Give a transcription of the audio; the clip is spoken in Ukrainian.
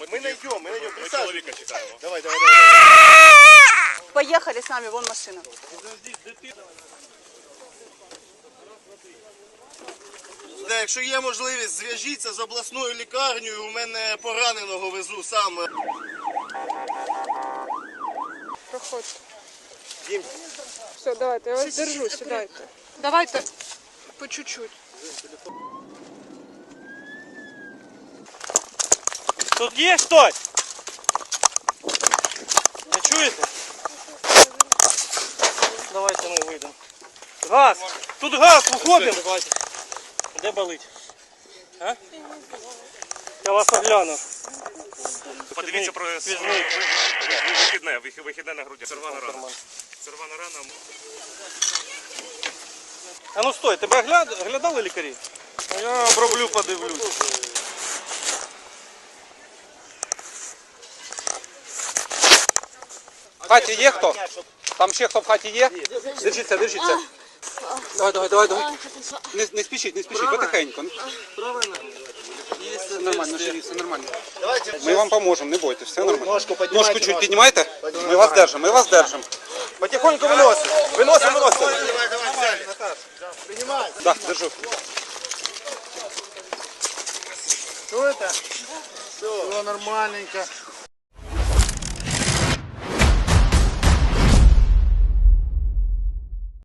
Ми Мы найдем, мы найдем. Присаживайтесь. чоловіка чекаємо. Давай, давай, давай. Поехали с нами, вон машина. Да, якщо є можливість, зв'яжіться з обласною лікарнею. У мене пораненого везу сам. Проходьте. Дім. Все, давайте, я вас держу, сідайте. Давайте по чуть-чуть. Тут є хтось? Не чуєте? Давайте ми вийдемо. Газ! Тут газ, виходимо! Де болить? А? Я вас огляну. Подивіться про Візьміть. ви- ви- вихідне, вих- вихідне на груді. Сервана рана. Сервана рана. А ну стой, тебе огляд... оглядали лікарі? Я оброблю, подивлюсь. хаті є хто? Там ще хто в хаті є? Держіться, держіться. Давай, давай, давай, давай. Не, не спішіть, не спішіть, потихеньку. Все нормально, живі, все нормально. Ми вам поможемо, не бойтесь, все нормально. Ножку піднімайте, Ножку чуть ножку. піднімайте. Ми вас держимо, ми вас держимо. Потихоньку виносимо. Виносимо, виносимо. Давай, давай, взяли. Принимай. Так, держу. Что это? Все нормальненько.